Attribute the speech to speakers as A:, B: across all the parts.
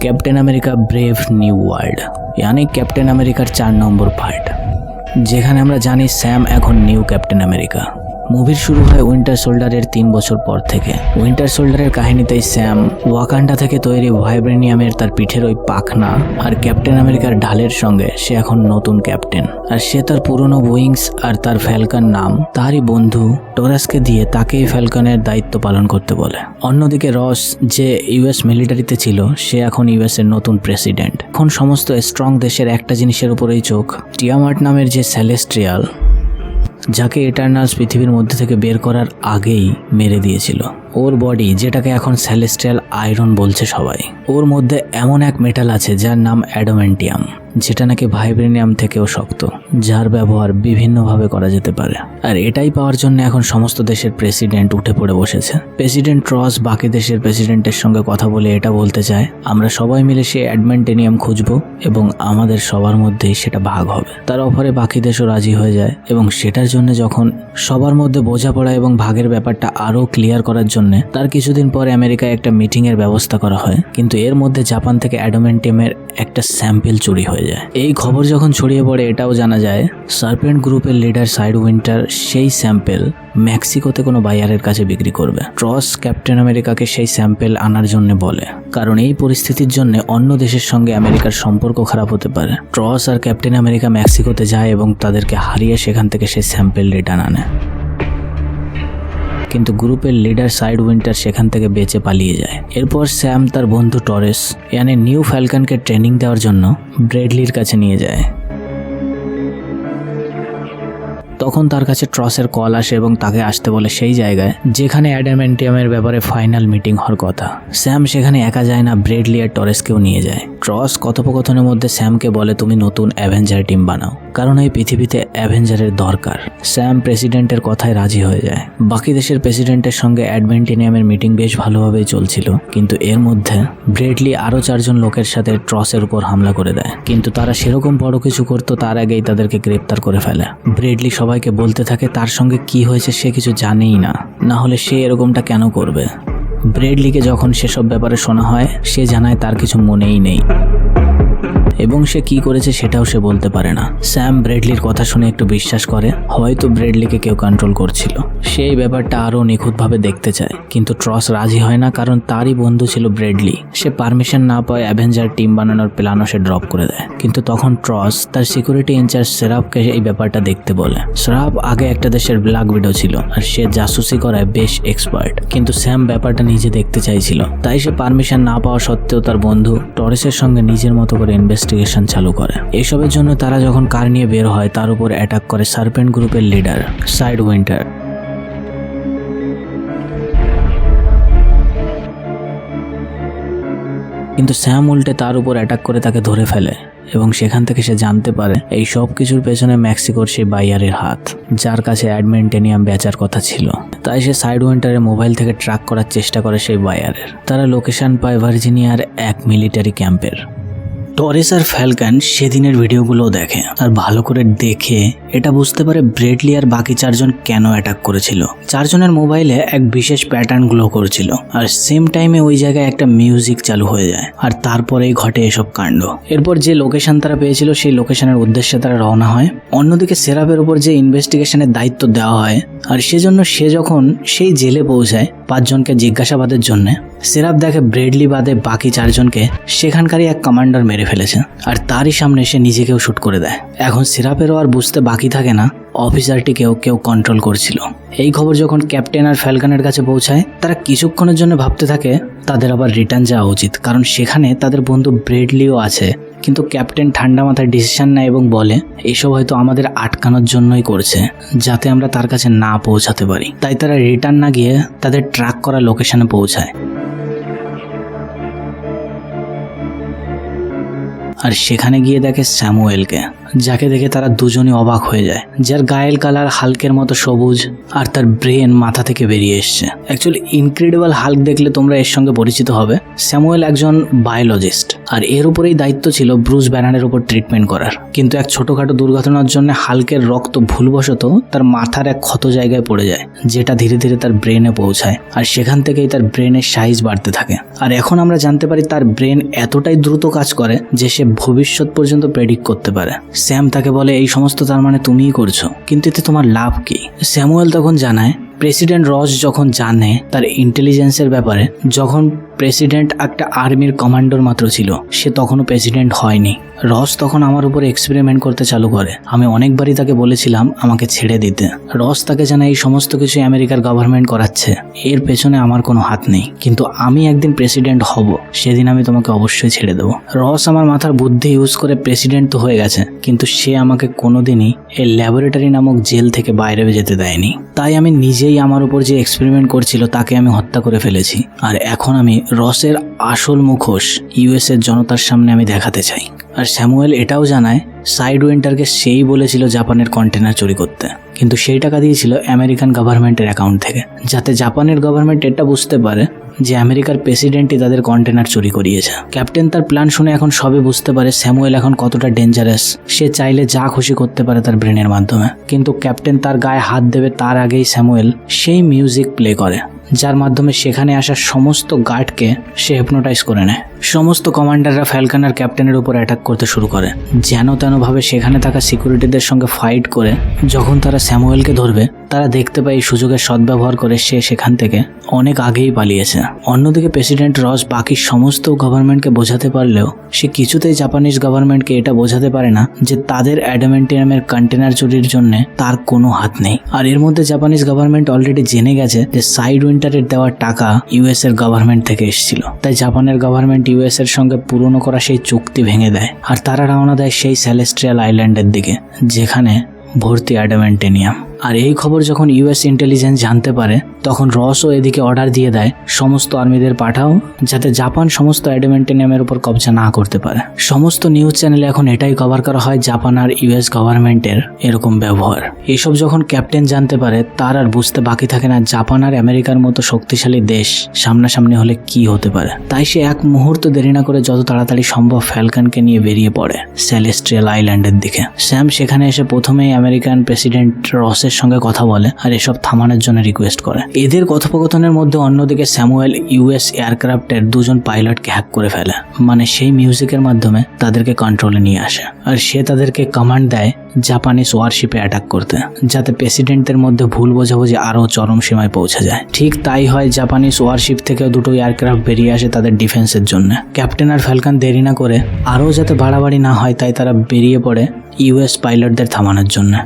A: Captain America brave new world, ইয়ানি captain আমেরিকার চার নম্বর part. যেখানে আমরা জানি স্যাম এখন নিউ ক্যাপ্টেন আমেরিকা। মুভির শুরু হয় উইন্টার সোল্ডারের তিন বছর পর থেকে। উইন্টার সোল্ডারের কাহিনীতেই স্যাম ওয়াকান্ডা থেকে তৈরি ভাইব্রেনিয়ামের তার পিঠের ওই পাখনা আর ক্যাপ্টেন আমেরিকার ঢালের সঙ্গে সে এখন নতুন ক্যাপ্টেন। আর সে তার পুরনো উইংস আর তার ফ্যালকন নাম তারই বন্ধু টোরাসকে দিয়ে তাকেই ফ্যালকনের দায়িত্ব পালন করতে বলে। অন্যদিকে রস যে ইউএস মিলিটারিতে ছিল, সে এখন ইউএস এর নতুন প্রেসিডেন্ট। এখন সমস্ত স্ট্রং দেশের একটা জিনিসের উপরেই চোখ। টিয়ামার্ট নামের যে সেলেস্ট্রিয়াল যাকে এটার্নালস পৃথিবীর মধ্যে থেকে বের করার আগেই মেরে দিয়েছিল। ওর বডি যেটাকে এখন স্যালেস্ট্রিয়াল আয়রন বলছে সবাই, ওর মধ্যে এমন এক মেটাল আছে যার নাম অ্যাডোমেন্টিয়াম যেটা নাকি ভাইব্রেনিয়াম থেকেও শক্ত, যার ব্যবহার বিভিন্নভাবে করা যেতে পারে। আর এটাই পাওয়ার জন্য এখন সমস্ত দেশের প্রেসিডেন্ট উঠে পড়ে বসেছে। প্রেসিডেন্ট ট্রস বাকি দেশের প্রেসিডেন্টের সঙ্গে কথা বলে এটা বলতে চায়, আমরা সবাই মিলে সেই অ্যাডমেন্টেনিয়াম খুঁজবো এবং আমাদের সবার মধ্যেই সেটা ভাগ হবে। তার অফারে বাকি দেশও রাজি হয়ে যায় এবং সেটার জন্য যখন সবার মধ্যে বোঝাপড়া এবং ভাগের ব্যাপারটা আরও ক্লিয়ার করার জন্য, তার কিছুদিন পরে আমেরিকায় একটা মিটিংয়ের ব্যবস্থা করা হয়। কিন্তু এর মধ্যে জাপান থেকে অ্যাডোমেন্টিয়ামের একটা স্যাম্পেল চুরি হয়ে যায়। এই খবর যখন ছড়িয়ে পড়ে, এটাও জানা যায়, সার্পেন্ট গ্রুপের লিডার সাইড উইন্টার সেই স্যাম্পেল মেক্সিকোতে কোনো বায়ারের কাছে বিক্রি করবে। ট্রস ক্যাপ্টেন আমেরিকাকে সেই স্যাম্পেল আনার জন্য বলে। কারণ এই পরিস্থিতির জন্য অন্য দেশের সঙ্গে আমেরিকার সম্পর্ক খারাপ হতে পারে। ট্রস আর ক্যাপ্টেন আমেরিকা মেক্সিকোতে যায় এবং তাদেরকে হারিয়ে সেখান থেকে সেই স্যাম্পেল রিটার্ন আনে। কিন্তু গ্রুপের লিডার সাইড উইন্টার সেখান থেকে বেঁচে পালিয়ে যায়। এরপর স্যাম তার বন্ধু টরেস, ইয়ানি নিউ ফ্যালকনকে ট্রেনিং দেওয়ার জন্য ব্রেডলির কাছে নিয়ে যায়। তখন তার কাছে ট্রসের কল আসে এবং তাকে আসতে বলে সেই জায়গায়, যেখানে অ্যাডামেন্টিয়ামের ব্যাপারে ফাইনাল মিটিং হওয়ার কথা। স্যাম সেখানে একা যায় না, ব্রেডলি আর টরেসকেও নিয়ে যায়। ট্রস কথোপকথনের মধ্যে স্যামকে বলে, তুমি নতুন অ্যাভেঞ্জার টিম বানাও। কারণ এই পৃথিবীতে অ্যাভেঞ্জারের দরকার। স্যাম প্রেসিডেন্টের কথায় রাজি হয়ে যায়। বাকি দেশের প্রেসিডেন্টের সঙ্গে অ্যাডভেন্টিনিয়ামের মিটিং বেশ ভালোভাবেই চলছিল। কিন্তু এর মধ্যে ব্রেডলি আরও চারজন লোকের সাথে ট্রসের উপর হামলা করে দেয়। কিন্তু তারা সেরকম বড় কিছু করতো, তার আগেই তাদেরকে গ্রেপ্তার করে ফেলে। ব্রেডলি সবাইকে বলতে থাকে, তার সঙ্গে কি হয়েছে সে কিছু জানেই না। না হলে সে এরকমটা কেন করবে? ব্রেডলিকে যখন সেসব ব্যাপারে শোনা হয়, সে জানায় তার কিছু মনেই নেই। এবং সে কি করেছে সেটাও সে বলতে পারে না। স্যাম ব্রেডলির কথা শুনে একটু বিশ্বাস করে, হয়তো ব্রেডলিকে কেউ কন্ট্রোল করছিল। সেই ব্যাপারটা আরও নিখুঁতভাবে দেখতে চায়। কিন্তু ট্রস রাজি হয় না, কারণ তারই বন্ধু ছিল ব্রেডলি। সে পারমিশন না পায় অ্যাভেঞ্জার টিম বানানোর প্ল্যানও সে ড্রপ করে দেয়। কিন্তু তখন ট্রস তার সিকিউরিটি ইনচার্জ সেরাপকে এই ব্যাপারটা দেখতে বলে। সেরাপ আগে একটা দেশের ব্ল্যাক উইডো ছিল, আর সে জাসুসি করায় বেশ এক্সপার্ট কিন্তু স্যাম ব্যাপারটা নিজে দেখতে চাইছিল। তাই সে পারমিশন না পাওয়া সত্ত্বেও তার বন্ধু টরেসের সঙ্গে নিজের মতো করে ইনভেস্টিগেশন চালু করে। এসবের জন্য তারা যখন কার নিয়ে বের হয়, তার উপর অ্যাটাক করে সার্পেন্ট গ্রুপের লিডার, সাইড উইন্টার। কিন্তু স্যাম উল্টে তার উপর অ্যাটাক করে তাকে ধরে ফেলে এবং সেখান থেকে সে জানতে পারে এই সব কিছুর পেছনে মেক্সিকোর সেই বাইয়ারের হাত, যার কাছে অ্যাডমেন্টেনিয়াম বেচার কথা ছিল। তাই সে সাইড উইন্টারের মোবাইল থেকে ট্র্যাক করার চেষ্টা করে সেই বায়ারের তারা লোকেশন পায় ভার্জিনিয়ার এক মিলিটারি ক্যাম্পের। টরেস আর ফ্যালকন সেদিনের ভিডিওগুলো দেখে। আর ভালো করে দেখে এটা বুঝতে পারে ব্রেডলি আর বাকি চারজন কেন অ্যাটাক করেছিল। চারজনের মোবাইলে এক বিশেষ প্যাটার্ন গ্লো করছিল। আর সেম টাইমে ওই জায়গায় একটা মিউজিক চালু হয়ে যায়। আর তারপরেই ঘটে এসব কাণ্ড। এরপর যে লোকেশন তারা পেয়েছিল, সেই লোকেশনের উদ্দেশ্যে তারা রওনা হয়। অন্যদিকে সেরাপের উপর যে ইনভেস্টিগেশনের দায়িত্ব দেওয়া হয়, আর সেজন্য সে যখন সেই জেলে পৌঁছায় পাঁচজনকে জিজ্ঞাসাবাদের জন্য সেরাপ দেখে ব্রেডলি বাদে বাকি চারজনকে সেখানকারই এক কমান্ডার মেরে ফেলেছে, আর তারই সামনে সে নিজেকেও শুট করে দেয়। এখন সিরাপেরও আর বুঝতে বাকি থাকে না, অফিসারটিকেও কেউ কন্ট্রোল করছিল। এই খবর যখন ক্যাপ্টেন আর ফ্যালকানের কাছে পৌঁছায়, তারা কিছুক্ষণের জন্য ভাবতে থাকে তাদের আবার রিটার্ন যাওয়া উচিত, কারণ সেখানে তাদের বন্ধু ব্রেডলিও আছে। কিন্তু ক্যাপ্টেন ঠান্ডা মাথায় ডিসিশন নেয় এবং বলে, এসব হয়তো আমাদের আটকানোর জন্যই করছে, যাতে আমরা তার কাছে না পৌঁছাতে পারি। তাই তারা রিটার্ন না গিয়ে তাদের ট্র্যাক করা লোকেশনে পৌঁছায়। আর সেখানে গিয়ে দেখে স্যামুয়েলকে। যাকে দেখে তারা দুজনই অবাক হয়ে যায়, যার গায়েল কালার হালকের মতো সবুজ আর তার ব্রেন মাথা থেকে বেরিয়ে এসছে। অ্যাকচুয়ালি ইনক্রেডিবল হাল্ক দেখলে তোমরা এর সঙ্গে পরিচিত হবে। স্যামুয়েল একজন বায়োলজিস্ট আর এর উপরেই দায়িত্ব ছিল ব্রুস ব্যানারের উপর ট্রিটমেন্ট করার। কিন্তু এক ছোটখাটো দুর্ঘটনার জন্য হালকের রক্ত ভুলবশত তার মাথার এক ক্ষত জায়গায় পড়ে যায়, যেটা ধীরে ধীরে তার ব্রেনে পৌঁছায় আর সেখান থেকেই তার ব্রেনের সাইজ বাড়তে থাকে। আর এখন আমরা জানতে পারি তার ব্রেন এতটাই দ্রুত কাজ করে যে সে ভবিষ্যৎ পর্যন্ত প্রেডিক্ট করতে পারে। স্যাম তাকে বলে, এই সমস্ত তার মানে তুমিই করছ। কিন্তু এতে তোমার লাভ কি? স্যামুয়েল তখন জানায়, প্রেসিডেন্ট রস যখন জানে তার ইন্টেলিজেন্সের ব্যাপারে, যখন প্রেসিডেন্ট একটা আর্মির কমান্ডোর মাত্র ছিল। সে তখনও প্রেসিডেন্ট হয়নি। রস তখন আমার উপর এক্সপেরিমেন্ট করতে চালু করে। আমি অনেকবারই তাকে বলেছিলাম আমাকে ছেড়ে দিতে। রস তাকে জানে এই সমস্ত কিছু আমেরিকার গভর্নমেন্ট করাচ্ছে। এর পেছনে আমার কোনো হাত নেই। কিন্তু আমি একদিন প্রেসিডেন্ট হব। সেদিন আমি তোমাকে অবশ্যই ছেড়ে দেবো। রস আমার মাথার বুদ্ধি ইউজ করে প্রেসিডেন্ট তো হয়ে গেছে। কিন্তু সে আমাকে কোনোদিনই এই ল্যাবরেটরি নামক জেল থেকে বাইরে যেতে দেয়নি। তাই আমি নিজেই আমার উপর যে এক্সপেরিমেন্ট করছিল তাকে আমি হত্যা করে ফেলেছি। আর এখন আমি রসের আসল মুখোশ ইউএস এর জনতার সামনে আমি দেখাতে চাই। আর স্যামুয়েল এটাও জানায়, সাইড উইন্টারকে সেই বলেছিল জাপানের কন্টেনার চুরি করতে। কিন্তু সেই টাকা দিয়েছিল আমেরিকান গভর্নমেন্টের অ্যাকাউন্ট থেকে। যাতে জাপানের গভর্নমেন্ট এটা বুঝতে পারে যে আমেরিকার প্রেসিডেন্টই তাদের কন্টেনার চুরি করিয়েছে। ক্যাপ্টেন তার প্ল্যান শুনে এখন সবে বুঝতে পারে স্যামুয়েল এখন কতটা ডেঞ্জারাস। সে চাইলে যা খুশি করতে পারে তার ব্রেনের মাধ্যমে। কিন্তু ক্যাপ্টেন তার গায়ে হাত দেবে তার আগেই স্যামুয়েল সেই মিউজিক প্লে করে। যার মাধ্যমে সেখানে আসা সমস্ত গার্ডকে সে হেপনোটাইজ করে নেয়। সমস্ত কমান্ডাররা ফ্যালকান আর ক্যাপ্টেনের উপর অ্যাটাক করতে শুরু করে। যেন তেনভাবে সেখানে থাকা সিকিউরিটিদের সঙ্গে ফাইট করে, যখন তারা স্যামুয়েলকে ধরবে, তারা দেখতে পায় এই সুযোগের সদ্ব্যবহার করে সে সেখান থেকে অনেক আগেই পালিয়েছে। অন্যদিকে প্রেসিডেন্ট রস বাকি সমস্ত গভর্নমেন্টকে বোঝাতে পারলেও, সে কিছুতেই জাপানিজ গভর্নমেন্টকে এটা বোঝাতে পারে না যে তাদের অ্যাডামেন্টিয়ামের কন্টেনার চুরির জন্য তার কোনো হাত নেই। আর এর মধ্যে জাপানিজ গভর্নমেন্ট অলরেডি জেনে গেছে যে সাইড উইন্টারের দেওয়ার টাকা ইউএস এর গভর্নমেন্ট থেকে এসেছিল। তাই জাপানের গভর্নমেন্ট ইউএস এর সঙ্গে পুরনো করা সেই চুক্তি ভেঙে দেয়। আর তারা রওনা দেয় সেই সেলেস্ট্রিয়াল আইল্যান্ডের দিকে, যেখানে ভর্তি অ্যাডামেন্টেনিয়াম আর এই খবর যখন ইউএস ইন্টেলিজেন্স জানতে পারে, তখন রসও এদিকে অর্ডার দিয়ে দেয়, সমস্ত আর্মিদের পাঠাও, যাতে জাপান সমস্ত অ্যাডমেন্টেনিয়ামের উপর কবজা না করতে পারে। সমস্ত নিউজ চ্যানেলে এখন এটাই কভার করা হয় জাপান আর ইউএস গভর্নমেন্টের এরকম ব্যবহার। এসব যখন ক্যাপ্টেন জানতে পারে, তার আর বুঝতে বাকি থাকে না জাপান আর আমেরিকার মতো শক্তিশালী দেশ সামনাসামনি হলে কি হতে পারে। তাই সে এক মুহূর্ত দেরি না করে যত তাড়াতাড়ি সম্ভব ফ্যালকানকে নিয়ে বেরিয়ে পড়ে সেলেস্ট্রিয়াল আইল্যান্ডের দিকে। স্যাম সেখানে এসে প্রথমেই আমেরিকান প্রেসিডেন্ট রসের সঙ্গে কথা বলে আর এসব থামানোর জন্য রিকোয়েস্ট করে। এদের কথোপকথনের মধ্যে অন্যদিকে স্যামুয়েল ইউএস এয়ারক্রাফটের দুজন পাইলটকে হ্যাক করে ফেলে। মানে সেই মিউজিকের মাধ্যমে তাদেরকে কন্ট্রোলে নিয়ে আসে। আর সে তাদেরকে কমান্ড দেয় জাপানিজ ওয়ারশিপে অ্যাটাক করতে, যাতে প্রেসিডেন্টদের মধ্যে ভুল বোঝাবুঝি আরও চরম সীমায় পৌঁছে যায়। ঠিক তাই হয় জাপানিজ ওয়ারশিপ থেকে দুটো এয়ারক্রাফট বেরিয়ে আসে তাদের ডিফেন্সের জন্য। ক্যাপ্টেন আর ফ্যালকান দেরি না করে আরও যাতে বাড়াবাড়ি না হয় তাই তারা বেরিয়ে পড়ে ইউএস পাইলটদের থামানোর জন্য।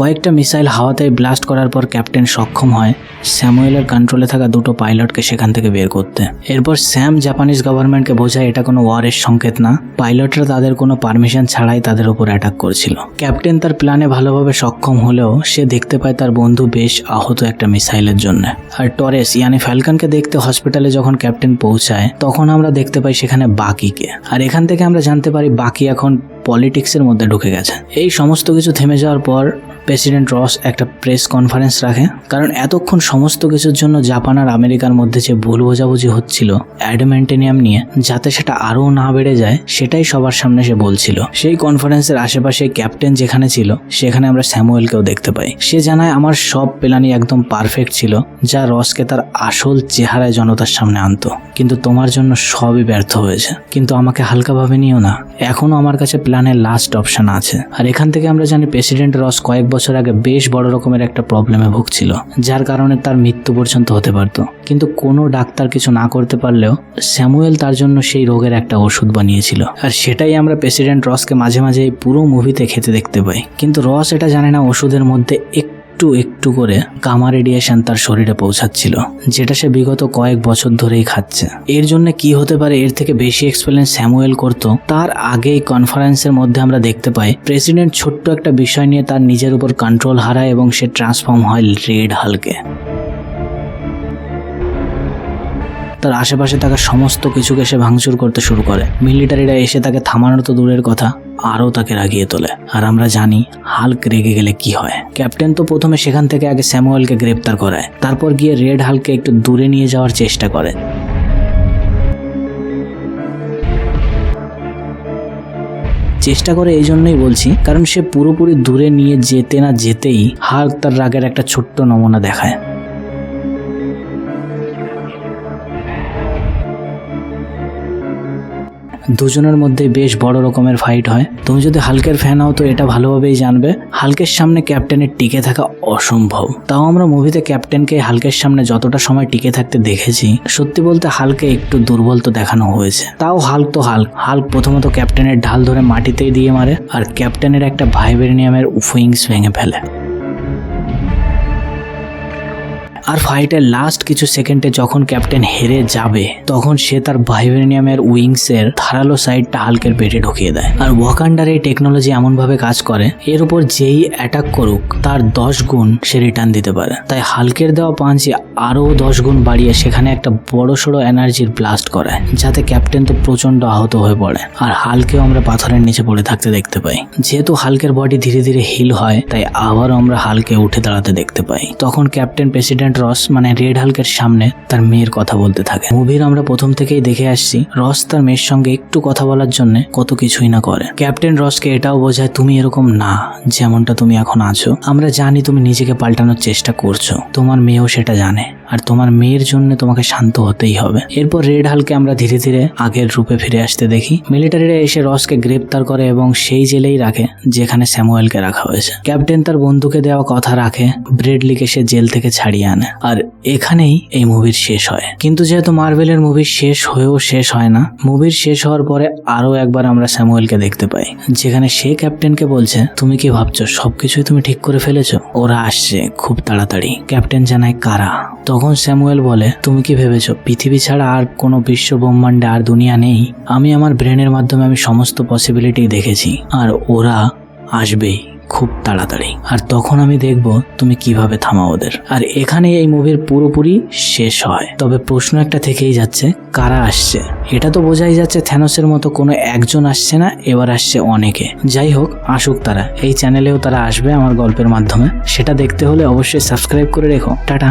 A: কয়েকটা মিসাইল হাওয়াতে ব্লাস্ট করার পর ক্যাপ্টেন সক্ষম হয় স্যামুয়েলের কন্ট্রোলে থাকা দুটো পাইলটকে সেখান থেকে বের করতে। এরপর স্যাম জাপানিজ গভর্নমেন্টকে বোঝায় এটা কোনো ওয়ারের সংকেত না। পাইলটরা তাদের কোনো পারমিশন ছাড়াই তাদের উপর অ্যাটাক করছিল। ক্যাপ্টেন তার প্ল্যানে ভালোভাবে সক্ষম হলেও সে দেখতে পায় তার বন্ধু বেশ আহত একটা মিসাইলের জন্য। আর টরেস, ইয়ানি ফ্যালকনকে দেখতে হসপিটালে যখন ক্যাপ্টেন পৌঁছায়, তখন আমরা দেখতে পাই সেখানে বাকিকে আর এখান থেকে আমরা জানতে পারি বাকি এখন পলিটিক্সের মধ্যে ঢুকে গেছে। এই সমস্ত কিছু থেমে যাওয়ার পর প্রেসিডেন্ট রস একটা প্রেস কনফারেন্স রাখে, কারণ এতক্ষণ সমস্ত কিছুর জন্য জাপান আর আমেরিকার মধ্যে যে ভুল বোঝাবুঝি হচ্ছিল অ্যাডমেন্টেনিয়াম নিয়ে, যাতে সেটা আরও না বেড়ে যায়, সেটাই সবার সামনে সে বলছিল। সেই কনফারেন্সের আশেপাশে ক্যাপ্টেন যেখানে ছিল, সেখানে আমরা স্যামুয়েলকেও দেখতে পাই। সে জানায়, আমার সব প্ল্যানই একদম পারফেক্ট ছিল, যা রসকে তার আসল চেহারায় জনতার সামনে আনতো। কিন্তু তোমার জন্য সবই ব্যর্থ হয়েছে। কিন্তু আমাকে হালকাভাবে নিও না। এখনও আমার কাছে প্ল্যানের লাস্ট অপশন আছে। আর এখান থেকে আমরা জানি প্রেসিডেন্ট রস কয়েক বছর আগে বেশ বড় রকমের একটা প্রবলেমে ভুগছিল, যার কারণে তার মৃত্যু পর্যন্ত হতে পারতো। কিন্তু কোনো ডাক্তার কিছু না করতে পারলেও স্যামুয়েল তার জন্য সেই রোগের একটা ওষুধ বানিয়েছিল। আর সেটাই আমরা প্রেসিডেন্ট রসকে মাঝে মাঝে এই পুরো মুভিতে খেতে দেখতে পাই। কিন্তু রস এটা জানে না ওষুধের মধ্যে একটু একটু একটু করে গামা রেডিয়েশন তার শরীরে পৌঁছাচ্ছিল, যেটা সে বিগত কয়েক বছর ধরেই খাচ্ছে। এর জন্য কি হতে পারে এর থেকে বেশি এক্সপেরিয়েন্স স্যামুয়েল করতো, তার আগেই কনফারেন্সের মধ্যে আমরা দেখতে পাই প্রেসিডেন্ট ছোট্ট একটা বিষয় নিয়ে তার নিজের উপর কন্ট্রোল হারায় এবং সে ট্রান্সফর্ম হয় রেড হালকে তার আশেপাশে থাকা সমস্ত কিছুকে সে ভাঙচুর করতে শুরু করে। মিলিটারিরা এসে তাকে থামানো তো দূরের কথা আরও তাকে রাগিয়ে তোলে। আর আমরা জানি, হাল্ক রেগে গেলে কি হয়। ক্যাপ্টেন তো প্রথমে সেখান থেকে আগে স্যামুয়েলকে গ্রেপ্তার করায়। তারপর গিয়ে রেড হালকে একটু দূরে নিয়ে যাওয়ার চেষ্টা করে। চেষ্টা করে এই জন্যই বলছি, কারণ সে পুরোপুরি দূরে নিয়ে যেতে না যেতেই হাল্ক তার রাগের একটা ছোট্ট নমুনা দেখায়। দুজনের মধ্যে বেশ বড় রকমের ফাইট হয়। তুমি যদি হালকের ফ্যান হও তো এটা ভালোভাবেই জানবে। হালকের সামনে ক্যাপ্টেনের টিকে থাকা অসম্ভব। তাও আমরা মুভিতে ক্যাপ্টেনকে হালকের সামনে যতটা সময় টিকে থাকতে দেখেছি, সত্যি বলতে হালকে একটু দুর্বল তো দেখানো হয়েছে। তাও হাল্ক তো হাল্ক। হাল্ক প্রথমত ক্যাপ্টেনের ঢাল ধরে মাটিতেই দিয়ে মারে, আর ক্যাপ্টেনের একটা ভাইবেরিনিয়ামের উইংস ভেঙে ফেলে। আর ফাইটের লাস্ট কিছু সেকেন্ডে যখন ক্যাপ্টেন হেরে যাবে, তখন সে তার ভাইবেরিনিয়ামের উইংসের ধারালো সাইডটা হালকের পেটে ঢুকিয়ে দেয়। আর ওয়াকান্ডার এই টেকনোলজি এমনভাবে কাজ করে, এর উপর যেই অ্যাটাক করুক, তার দশ গুণ সে রিটার্ন দিতে পারে। তাই হালকের দেওয়া পাঞ্চি আরও দশ গুণ বাড়িয়ে সেখানে একটা বড় সড়ো এনার্জির ব্লাস্ট করায় যাতে ক্যাপ্টেন তো প্রচণ্ড আহত হয়ে পড়ে। আর হালকেও আমরা পাথরের নিচে পড়ে থাকতে দেখতে পাই। যেহেতু হালকের বডি ধীরে ধীরে হিল হয়, তাই আবারও আমরা হালকে উঠে দাঁড়াতে দেখতে পাই। তখন ক্যাপ্টেন প্রেসিডেন্ট রস মানে রেড হালকের সামনে তার মেয়ের কথা বলতে থাকে। মুভির আমরা প্রথম থেকেই দেখে আসছি, রস তার মেয়ের সঙ্গে একটু কথা বলার জন্য কত কিছুই না করে। ক্যাপ্টেন রসকে এটাও বোঝায়, তুমি এরকম না, যেমনটা তুমি এখন আছো। আমরা জানি তুমি নিজেকে পাল্টানোর চেষ্টা করছ। তোমার মেয়েও সেটা জানে। আর তোমার মেয়ের জন্য তোমাকে শান্ত হতেই হবে। এরপর রেড হালকে আমরা ধীরে ধীরে আগের রূপে ফিরে আসতে দেখি। মিলিটারিরা এসে রসকে গ্রেপ্তার করে এবং সেই জেলেই রাখে, যেখানে স্যামুয়েলকে রাখা হয়েছে। ক্যাপ্টেন তার বন্ধুকে দেওয়া কথা রাখে, ব্রেডলিকে সে জেল থেকে ছাড়িয়ে আনে। আর এখানেই এই মুভির শেষ হয়। কিন্তু যেহেতু মার্ভেলের মুভি শেষ হয়েও শেষ হয় না, মুভির শেষ হওয়ার পরে আরও একবার আমরা স্যামুয়েলকে দেখতে পাই, যেখানে সে ক্যাপ্টেনকে বলছে, তুমি কি ভাবছ, সবকিছুই তুমি ঠিক করে ফেলেছো? ওরা আসছে খুব তাড়াতাড়ি। ক্যাপ্টেন জানায়, কারা? তখন স্যামুয়েল বলে, তুমি কি ভেবেছো, পৃথিবী ছাড়া আর কোনো বিশ্ব ব্রহ্মাণ্ডে আর দুনিয়া নেই? আমি আমার ব্রেনের মাধ্যমে আমি সমস্ত পসিবিলিটি দেখেছি, আর ওরা আসবেই খুব তাড়াতাড়ি। আর তখন আমি দেখব তুমি কীভাবে থামা ওদের। আর এখানে এই মুভির পুরোপুরি শেষ হয়। তবে প্রশ্ন একটা থেকেই যাচ্ছে, কারা আসছে? এটা তো বোঝাই যাচ্ছে থ্যানোসের মতো কোনো একজন আসছে না, এবার আসছে অনেকে। যাই হোক, আসুক তারা। এই চ্যানেলেও তারা আসবে আমার গল্পের মাধ্যমে। সেটা দেখতে হলে অবশ্যই সাবস্ক্রাইব করে রেখো। টাটা।